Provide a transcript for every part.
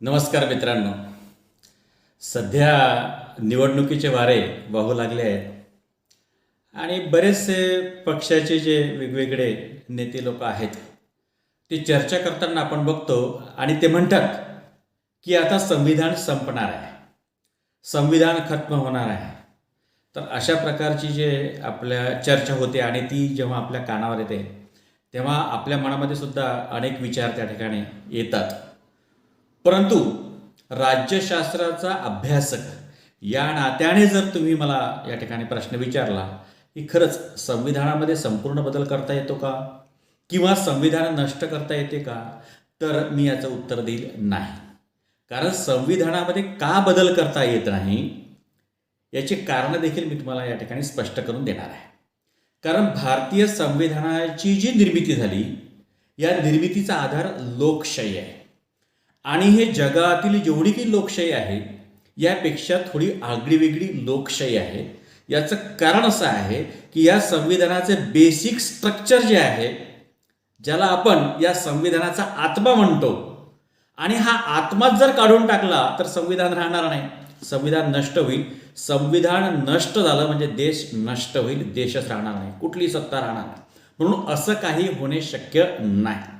नमस्कार मित्रांनो. सध्या निवडणुकीचे वारे वाहू लागले आहेत. आणि बरेचसे पक्षाचे जे वेगवेगळे नेते लोक आहेत ते चर्चा करताना आपण बघतो आणि ते म्हणतात की आता संविधान संपणार आहे. संविधान खत्म होणार आहे. तर अशा प्रकारची जे आपल्या चर्चा होते आणि ती जेव्हा आपल्या कानावर येते तेव्हा आपल्या मनामध्ये सुद्धा अनेक विचार त्या ठिकाणी येतात. परंतु राज्यशास्त्राचा अभ्यासक या नात्याने जर तुम्ही मला या ठिकाणी प्रश्न विचारला की खरंच संविधानामध्ये संपूर्ण बदल करता येतो का? किंवा संविधान नष्ट करता येते का? तर मी याचं उत्तर देईल नाही. कारण संविधानामध्ये का बदल करता येत नाही याची कारणं देखील मी तुम्हाला या ठिकाणी स्पष्ट करून देणार आहे. कारण भारतीय संविधानाची जी निर्मिती झाली या निर्मितीचा आधार लोकशाही आहे. आणि हे जगातील जेवढी की लोकशाही आहे यापेक्षा थोडी आगळीवेगळी लोकशाही आहे. याचं कारण असं आहे की या संविधानाचे बेसिक स्ट्रक्चर जे आहे ज्याला आपण या संविधानाचा आत्मा म्हणतो आणि हा आत्माच जर काढून टाकला तर संविधान राहणार नाही. संविधान नष्ट होईल. संविधान नष्ट झालं म्हणजे देश नष्ट होईल देशच राहणार नाही. कुठली सत्ता राहणार नाही. म्हणून असं काही होणे शक्य नाही.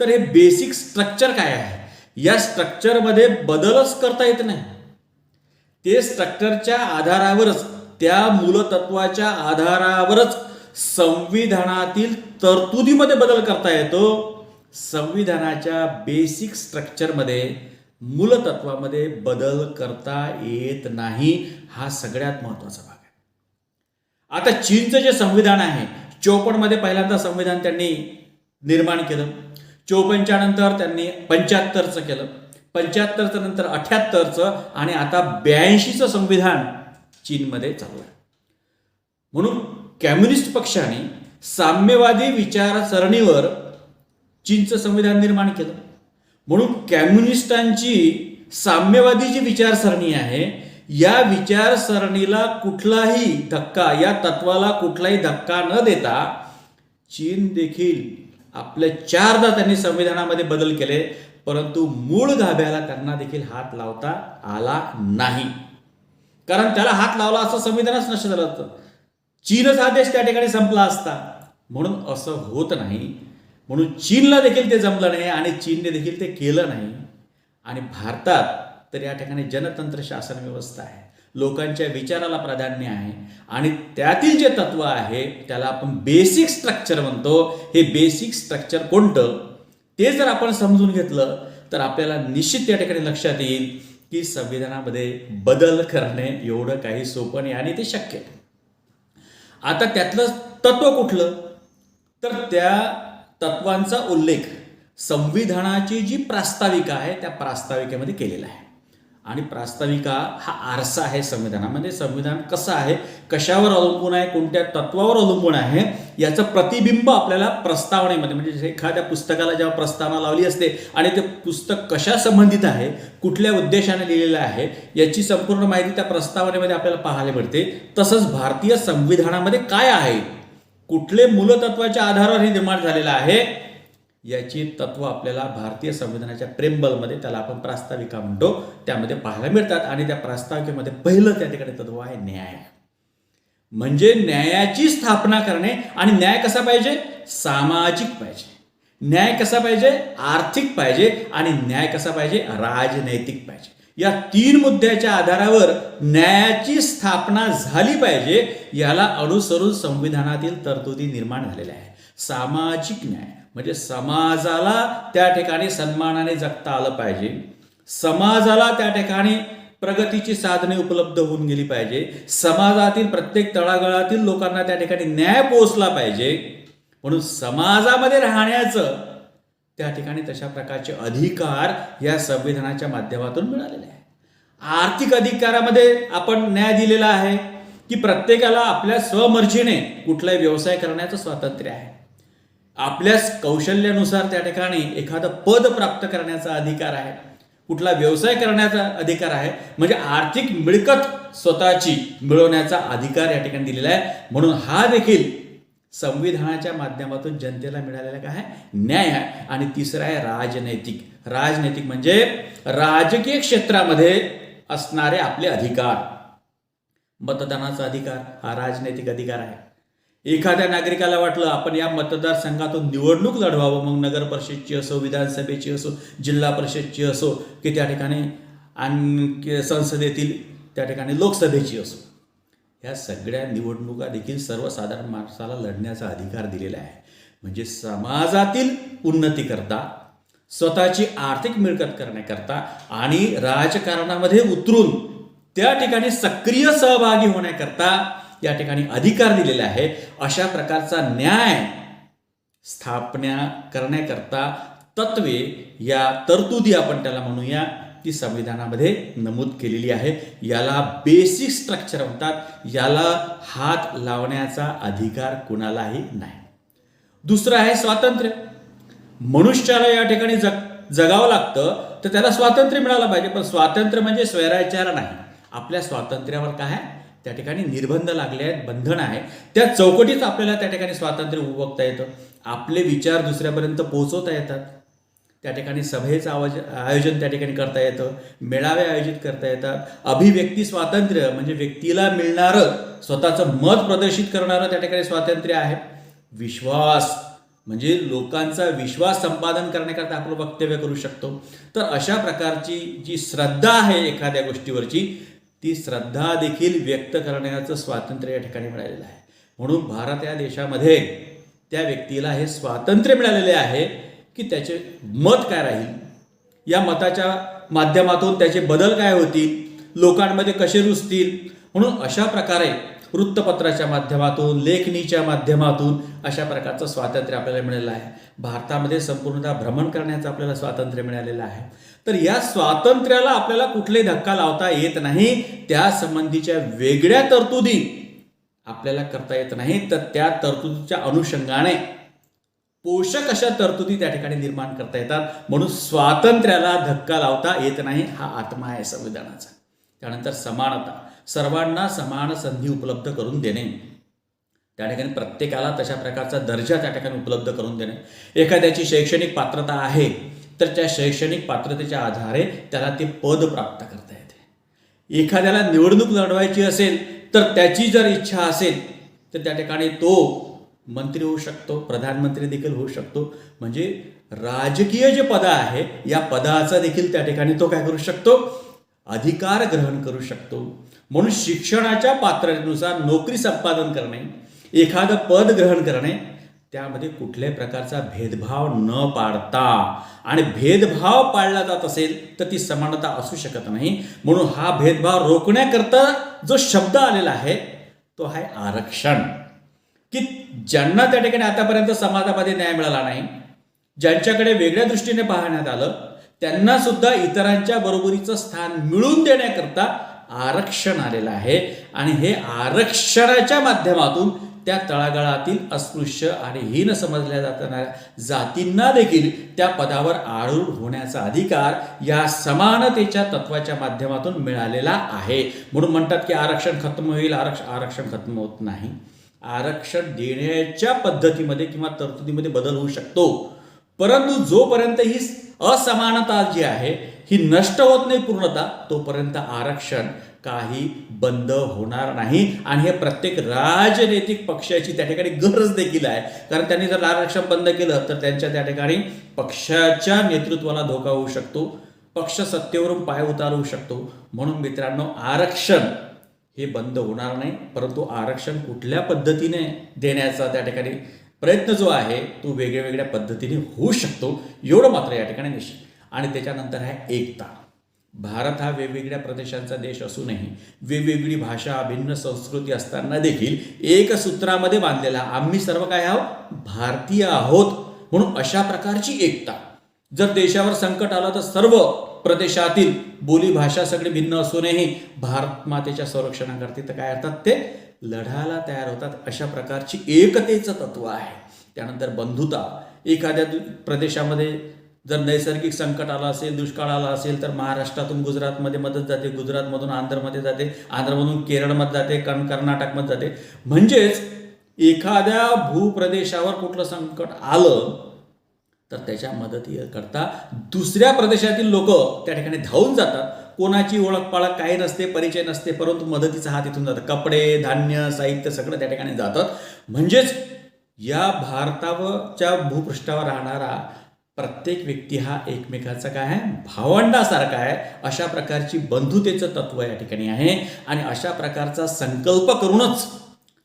तर हे बेसिक स्ट्रक्चर काय आहे? या स्ट्रक्चरमध्ये बदलच करता येत नाही. ते स्ट्रक्चरच्या आधारावरच त्या मूलतत्वाच्या आधारावरच संविधानातील तरतुदीमध्ये बदल करता येतो. संविधानाच्या बेसिक स्ट्रक्चरमध्ये मूलतत्वामध्ये बदल करता येत नाही हा सगळ्यात महत्त्वाचा भाग आहे. आता चीनचं जे संविधान आहे चोपनमध्ये पहिल्यांदा संविधान त्यांनी निर्माण केलं. चोपनच्या नंतर त्यांनी पंच्याहत्तरचं केलं. पंच्याहत्तरचं नंतर अठ्याहत्तरचं आणि आता ब्याऐंशीचं संविधान चीनमध्ये चालू आहे. म्हणून कम्युनिस्ट पक्षाने साम्यवादी विचारसरणीवर चीनचं संविधान निर्माण केलं. म्हणून कम्युनिस्टांची साम्यवादी जी विचारसरणी आहे या विचारसरणीला कुठलाही धक्का या तत्वाला कुठलाही धक्का न देता चीन देखील आपल्या चारदा त्यांनी संविधानामध्ये बदल केले परंतु मूळ गाभ्याला त्यांना देखील हात लावता आला नाही. कारण त्याला हात लावला असं संविधानच नष्ट झालं असतं चीनच हा देश त्या ठिकाणी संपला असता. म्हणून असं होत नाही. म्हणून चीनला देखील ते जमलं नाही आणि चीनने देखील ते केलं नाही. आणि भारतात तर या ठिकाणी जनतंत्र शासन व्यवस्था आहे. लोकांच्या विचाराला प्राधान्य आहे. आणि त्यातील जे तत्व आहे त्याला आपण बेसिक स्ट्रक्चर म्हणतो. हे बेसिक स्ट्रक्चर कोणतं? ते जर आपण समजून घेतलं तर आपल्याला निश्चित या ठिकाणी लक्षात येईल की संविधानामध्ये बदल करणे एवढं काही सोपं नाही आणि ते शक्य आहे. आता त्यातलं तत्व कुठलं? तर त्या तत्वांचा उल्लेख संविधानाची जी प्रास्ताविका आहे त्या प्रास्ताविकेमध्ये केलेला आहे. आणि प्रास्ताविका हा आरसा आहे संविधानामध्ये म्हणजे संविधान कसं आहे? कशावर अवलंबून आहे? कोणत्या तत्वावर अवलंबून आहे? याचं प्रतिबिंब आपल्याला प्रस्तावनेमध्ये म्हणजे एखाद्या पुस्तकाला जेव्हा प्रस्तावना लावली असते आणि ते पुस्तक कशा संबंधित आहे कुठल्या उद्देशाने लिहिलेलं आहे याची संपूर्ण माहिती त्या प्रस्तावनेमध्ये आपल्याला पाहायला मिळते. तसंच भारतीय संविधानामध्ये काय आहे? कुठले मूलतत्वाच्या आधारावर हे निर्माण झालेलं आहे? याची तत्व आपल्याला भारतीय संविधानाच्या प्रेमबलमध्ये त्याला आपण प्रास्ताविका म्हणतो. त्यामध्ये पाहायला मिळतात आणि त्या प्रास्ताविकेमध्ये पहिलं त्या ठिकाणी तत्व आहे न्याय. म्हणजे न्यायाची स्थापना करणे आणि न्याय कसा पाहिजे? सामाजिक पाहिजे. न्याय कसा पाहिजे? आर्थिक पाहिजे आणि न्याय कसा पाहिजे? राजनैतिक पाहिजे. या तीन मुद्द्याच्या आधारावर न्यायाची स्थापना झाली पाहिजे याला अनुसरून संविधानातील तरतुदी निर्माण झालेल्या आहे सामाजिक न्याय. म्हणजे समाजाला त्या ठिकाणी सन्मानाने जगता आलं पाहिजे. समाजाला त्या ठिकाणी प्रगतीची साधने उपलब्ध होऊन गेली पाहिजे. समाजातील प्रत्येक तळागळातील लोकांना त्या ठिकाणी न्याय पोहोचला पाहिजे. म्हणून समाजामध्ये राहण्याचं त्या ठिकाणी तशा प्रकारचे अधिकार या संविधानाच्या माध्यमातून मिळालेले आहे आर्थिक अधिकारामध्ये आपण न्याय दिलेला आहे की प्रत्येकाला आपल्या स्वमर्जीने कुठलाही व्यवसाय करण्याचं स्वातंत्र्य आहे. आपल्याच कौशल्यानुसार त्या ठिकाणी एखादं पद प्राप्त करण्याचा अधिकार आहे. कुठला व्यवसाय करण्याचा अधिकार आहे. म्हणजे आर्थिक मिळकत स्वतःची मिळवण्याचा अधिकार या ठिकाणी दिलेला आहे. म्हणून हा देखील संविधानाच्या माध्यमातून जनतेला मिळालेला काय न्याय आहे. आणि तिसरं आहे राजनैतिक. राजनैतिक म्हणजे राजकीय क्षेत्रामध्ये असणारे आपले अधिकार. मतदानाचा अधिकार हा राजनैतिक अधिकार आहे. एखाद्या नागरिकाला वाटलं आपण या मतदारसंघातून निवडणूक लढवावं मग नगर परिषदची असो विधानसभेची असो जिल्हा परिषदची असो की त्या ठिकाणी आणखी संसदेतील त्या ठिकाणी लोकसभेची असो. ह्या सगळ्या निवडणुका देखील सर्वसाधारण माणसाला लढण्याचा अधिकार दिलेला आहे. म्हणजे समाजातील उन्नतीकरता स्वतःची आर्थिक मिळकत करण्याकरता आणि राजकारणामध्ये उतरून त्या ठिकाणी सक्रिय सहभागी होण्याकरता या ठिकाणी अधिकार दिलेले आहे अशा प्रकारचा न्याय स्थापना करण्याकरता तत्वे या तरतुदी आपण त्याला म्हणूया ती संविधानामध्ये नमूद केलेली आहे. याला बेसिक स्ट्रक्चर म्हणतात. याला हात लावण्याचा अधिकार कुणालाही नाही. दुसरं आहे स्वातंत्र्य. मनुष्याला या ठिकाणी जग जगावं लागतं तर त्याला स्वातंत्र्य मिळालं पाहिजे. पण स्वातंत्र्य म्हणजे स्वैराचार नाही. आपल्या स्वातंत्र्यावर काय आहे? त्या ठिकाणी निर्बंध लागले आहेत बंधन आहे. त्या चौकटीत आपल्याला त्या ठिकाणी स्वातंत्र्य उपभोगता येतं. आपले विचार दुसऱ्यापर्यंत पोहोचवता येतात. त्या ठिकाणी सभेचं आवाज आयोजन त्या ठिकाणी करता येतं. मेळावे आयोजित करता येतात. अभिव्यक्ती स्वातंत्र्य म्हणजे व्यक्तीला मिळणारं स्वतःचं मत प्रदर्शित करणारं त्या ठिकाणी स्वातंत्र्य आहे. विश्वास म्हणजे लोकांचा विश्वास संपादन करण्याकरता आपण वक्तव्य करू शकतो. तर अशा प्रकारची जी श्रद्धा आहे एखाद्या गोष्टीवरची ती श्रद्धा देखील व्यक्त करण्याचं स्वातंत्र्य या ठिकाणी मिळालेलं आहे. म्हणून भारत या देशामध्ये त्या व्यक्तीला हे स्वातंत्र्य मिळालेले आहे की त्याचे मत काय राहील? या मताच्या माध्यमातून त्याचे बदल काय होतील? लोकांमध्ये कसे रुजतील? म्हणून अशा प्रकारे वृत्तपत्राच्या माध्यमातून लेखणीच्या माध्यमातून अशा प्रकारचं स्वातंत्र्य आपल्याला मिळालेलं आहे. भारतामध्ये संपूर्णतः भ्रमण करण्याचं आपल्याला स्वातंत्र्य मिळालेलं आहे. तर या स्वातंत्र्याला आपल्याला कुठलाही धक्का लावता येत नाही त्या संबंधीच्या वेगळ्या तरतुदी आपल्याला करता येत नाही. तर त्या तरतुदीच्या अनुषंगाने पोषक अशा तरतुदी त्या ठिकाणी निर्माण करता येतात. म्हणून स्वातंत्र्याला धक्का लावता येत नाही हा आत्मा आहे संविधानाचा. त्यानंतर समानता. सर्वांना समान संधी उपलब्ध करून देणे. त्या ठिकाणी प्रत्येकाला तशा प्रकारचा दर्जा त्या ठिकाणी उपलब्ध करून देणे. एखाद्याची शैक्षणिक पात्रता आहे तर त्या शैक्षणिक पात्रतेच्या आधारे त्याला ते पद प्राप्त करता येते. एखाद्याला निवडणूक लढवायची असेल तर त्याची जर इच्छा असेल तर त्या ठिकाणी तो मंत्री होऊ शकतो प्रधानमंत्री देखील होऊ शकतो. म्हणजे राजकीय जे पद आहे या पदाचा देखील त्या ठिकाणी तो काय करू शकतो? अधिकार ग्रहण करू शकतो. म्हणून शिक्षणाच्या पात्रतेनुसार नोकरी संपादन करणे एखादं पद ग्रहण करणे त्यामध्ये कुठल्याही प्रकारचा भेदभाव न पाडता आणि भेदभाव पाळला जात असेल तर ती समानता असू शकत नाही. म्हणून हा भेदभाव रोखण्याकरता जो शब्द आलेला आहे तो आहे आरक्षण. की ज्यांना त्या ठिकाणी आतापर्यंत समाजामध्ये न्याय मिळाला नाही ज्यांच्याकडे वेगळ्या दृष्टीने पाहण्यात आलं त्यांना सुद्धा इतरांच्या बरोबरीचं स्थान मिळवून देण्याकरता आरक्षण आलेलं आहे. आणि हे आरक्षणाच्या माध्यमातून त्या तळागाळातील अस्पृश्य आणि हीन समजल्या जाताना जातींना देखील त्या पदावर आरूढ होण्याचा अधिकार या समानतेच्या तत्वाच्या माध्यमातून मिळालेला आहे. म्हणून म्हणतात की आरक्षण खत्म होईल आरक्षण आरक्षण खत्म होत नाही. आरक्षण देण्याच्या पद्धतीमध्ये किंवा तरतुदीमध्ये बदल होऊ शकतो. परंतु जोपर्यंत ही असमानता जी आहे ही नष्ट होत नाही पूर्णतः तोपर्यंत आरक्षण काही बंद होणार नाही. आणि हे प्रत्येक राजनैतिक पक्षाची त्या ठिकाणी गरज देखील आहे. कारण त्यांनी जर आरक्षण बंद केलं तर त्यांच्या त्या ठिकाणी पक्षाच्या नेतृत्वाला धोका होऊ शकतो पक्ष सत्तेवरून पाय उतारू शकतो. म्हणून मित्रांनो आरक्षण हे बंद होणार नाही. परंतु आरक्षण कुठल्या पद्धतीने देण्याचा त्या ठिकाणी प्रयत्न जो आहे तो वेगळ्या वेगळ्या पद्धतीने होऊ शकतो एवढं मात्र या ठिकाणी निश्चित. आणि त्याच्यानंतर आहे एकता. भारत हा वेगवेगळ्या प्रदेशांचा देश असूनही वेगवेगळी भाषा भिन्न संस्कृती असताना देखील एक सूत्रामध्ये बांधलेला आम्ही सर्व काय आहोत? भारतीय आहोत. म्हणून अशा प्रकारची एकता. जर देशावर संकट आलं तर सर्व प्रदेशातील बोली भाषा सगळी भिन्न असूनही भारत मातेच्या संरक्षणाकरता तर काय अर्थात ते लढायला तयार होतात अशा प्रकारची एकतेचं तत्व आहे. त्यानंतर बंधुता. एखाद्या दु- प्रदेशामध्ये जर नैसर्गिक संकट आलं असेल दुष्काळ आला असेल तर महाराष्ट्रातून गुजरातमध्ये मदत जाते गुजरातमधून आंध्रमध्ये जाते आंध्रमधून केरळमध्ये जाते कर्न कर्नाटकमध्ये जाते. म्हणजेच एखाद्या भूप्रदेशावर कुठलं संकट आलं तर त्याच्या मदतीकरता दुसऱ्या प्रदेशातील लोक त्या ठिकाणी धावून जातात. कोणाची ओळख पाळख काही नसते परिचय नसते परंतु मदतीचा हात इथून जातात. कपडे धान्य साहित्य सगळं त्या ठिकाणी जातात. म्हणजेच या भारतावरच्या भूपृष्ठावर राहणारा प्रत्येक व्यक्ती हा एकमेकाचा काय आहे? भावंडासारखा आहे. अशा प्रकारची बंधुतेचं तत्व या ठिकाणी आहे. आणि अशा प्रकारचा संकल्प करूनच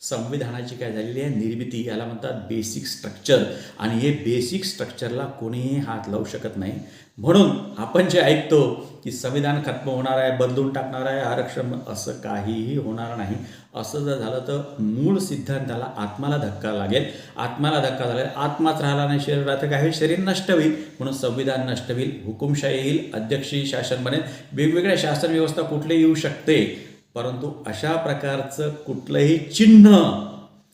संविधानाची काय झालेली आहे? निर्मिती याला म्हणतात बेसिक स्ट्रक्चर आणि हे बेसिक स्ट्रक्चरला कोणीही हात लावू शकत नाही. म्हणून आपण जे ऐकतो की संविधान खत्म होणार आहे बदलून टाकणार आहे आरक्षण असं काहीही होणार नाही. असं जर झालं तर मूळ सिद्धांताला आत्माला धक्का लागेल. आत्माला धक्का लागेल. आत्माच राहिला नाही शरीर राहतं काय होईल? शरीर नष्ट होईल. म्हणून संविधान नष्ट होईल. हुकुमशाही येईल. अध्यक्षीय शासन बनेल. वेगवेगळ्या शासन व्यवस्था कुठलीही येऊ शकते. परंतु अशा प्रकारचं कुठलंही चिन्ह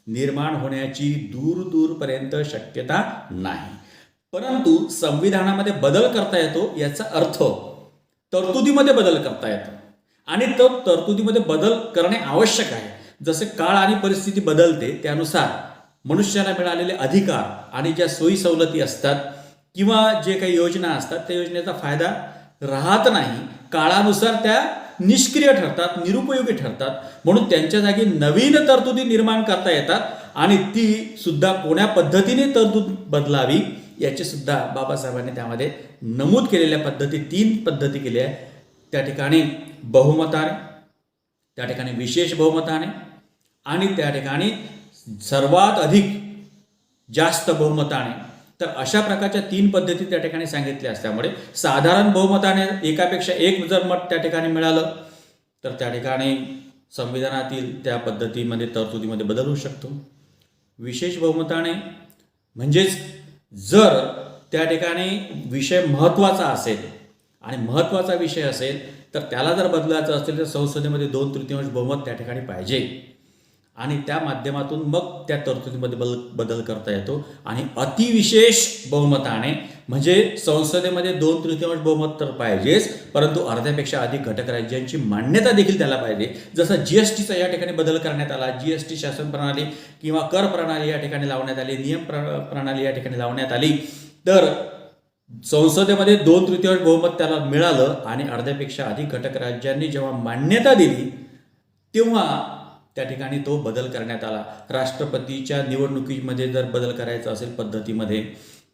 निर्माण होण्याची दूर दूरपर्यंत शक्यता नाही. परंतु संविधानामध्ये बदल करता येतो याचा अर्थ तरतुदीमध्ये बदल करता येतात आणि तो तरतुदीमध्ये बदल करणे आवश्यक आहे. जसे काळ आणि परिस्थिती बदलते त्यानुसार मनुष्याला मिळालेले अधिकार आणि ज्या सोयी सवलती असतात किंवा जे काही योजना असतात त्या योजनेचा फायदा राहत नाही. काळानुसार त्या निष्क्रिय ठरतात निरुपयोगी ठरतात. म्हणून त्यांच्या जागी नवीन तरतुदी निर्माण करता येतात आणि ती सुद्धा कोण्या पद्धतीने तरतूद बदलावी याचीसुद्धा बाबासाहेबांनी त्यामध्ये नमूद केलेल्या पद्धती तीन पद्धती केल्या आहे. त्या ठिकाणी बहुमताने त्या ठिकाणी विशेष बहुमताने आणि त्या ठिकाणी सर्वात अधिक जास्त बहुमताने. तर अशा प्रकारच्या तीन पद्धती त्या ठिकाणी सांगितल्या असल्यामुळे साधारण बहुमताने एकापेक्षा एक जर मत त्या ठिकाणी मिळालं तर त्या ठिकाणी संविधानातील त्या पद्धतीमध्ये तरतुदीमध्ये बदल होऊ शकतो. विशेष बहुमताने म्हणजेच जर त्या ठिकाणी विषय महत्त्वाचा असेल आणि महत्त्वाचा विषय असेल तर त्याला जर बदलायचं असेल तर संसदेमध्ये दोन तृतीयांश बहुमत त्या ठिकाणी पाहिजे. आणि त्या माध्यमातून मग त्या तरतुदीमध्ये बदल बदल करता येतो. आणि अतिविशेष बहुमताने म्हणजे संसदेमध्ये दोन तृतीयांश बहुमत तर पाहिजेच परंतु अर्ध्यापेक्षा अधिक घटक राज्यांची मान्यता देखील त्याला पाहिजे. जसं जी एस टीचा या ठिकाणी बदल करण्यात आला जी एस टी शासन प्रणाली किंवा कर प्रणाली या ठिकाणी लावण्यात आली नियम प्र प्रणाली या ठिकाणी लावण्यात आली तर संसदेमध्ये दोन तृतीयांश बहुमत त्याला मिळालं आणि अर्ध्यापेक्षा अधिक घटक राज्यांनी जेव्हा मान्यता दिली तेव्हा त्या ठिकाणी तो बदल करण्यात आला. राष्ट्रपतीच्या निवडणुकीमध्ये जर बदल करायचा असेल पद्धतीमध्ये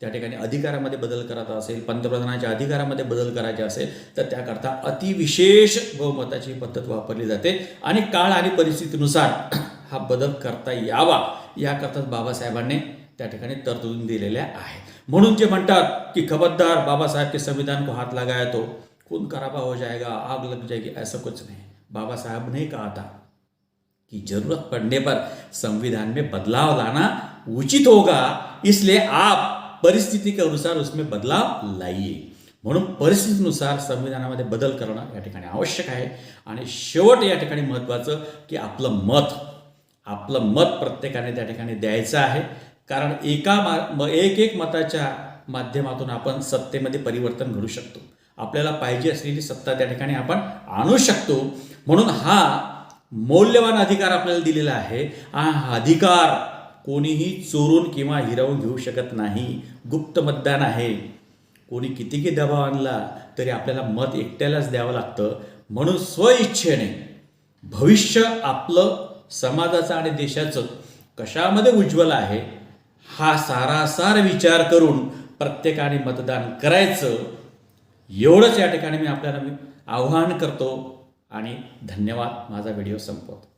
त्या ठिकाणी अधिकारामध्ये बदल करायचा असेल पंतप्रधानाच्या अधिकारामध्ये बदल करायचे असेल तर त्याकरता अतिविशेष बहुमताची पद्धत वापरली जाते. आणि काळ आणि परिस्थितीनुसार हा बदल करता यावा याकरताच बाबासाहेबांनी त्या ठिकाणी तरतूद दिलेल्या आहेत. म्हणून जे म्हणतात की खबरदार बाबासाहेब के संविधान को हात लगाया तो खून खराबा हो जाएगा आग लग जाएगी ऐसा कुछ नाही. बाबासाहेब नाही कहा था. कि जरूरत पड़ने पर संविधान में बदलाव लाना उचित होगा। इसलिए आप परिस्थिती के अनुसार उसमें बदलाव लाइए। म्हणून परिस्थितीनुसार संविधानामध्ये बदल करणं या ठिकाणी आवश्यक आहे आणि शेवट या ठिकाणी महत्त्वाचं की आपलं मत आपलं मत प्रत्येकाने त्या ठिकाणी द्यायचं आहे. कारण एका मा म- एक एक मताच्या माध्यमातून आपण सत्तेमध्ये परिवर्तन घडू शकतो. आपल्याला पाहिजे असलेली सत्ता त्या ठिकाणी आपण आणू शकतो. म्हणून हा मौल्यवान अधिकार आपल्याला दिलेला आहे. हा अधिकार कोणीही चोरून किंवा हिरावून घेऊ शकत नाही. गुप्त मतदान आहे. कोणी कितीही दबाव आणला तरी आपल्याला मत एकट्यालाच द्यावं लागतं. म्हणून स्वइच्छेने भविष्य आपलं समाजाचं आणि देशाचं कशामध्ये उज्ज्वल आहे हा सारासार विचार करून प्रत्येकाने मतदान करायचं. एवढंच या ठिकाणी मी आपल्याला मी आव्हान करतो. आणि धन्यवाद. माझा व्हिडिओ संपवतो.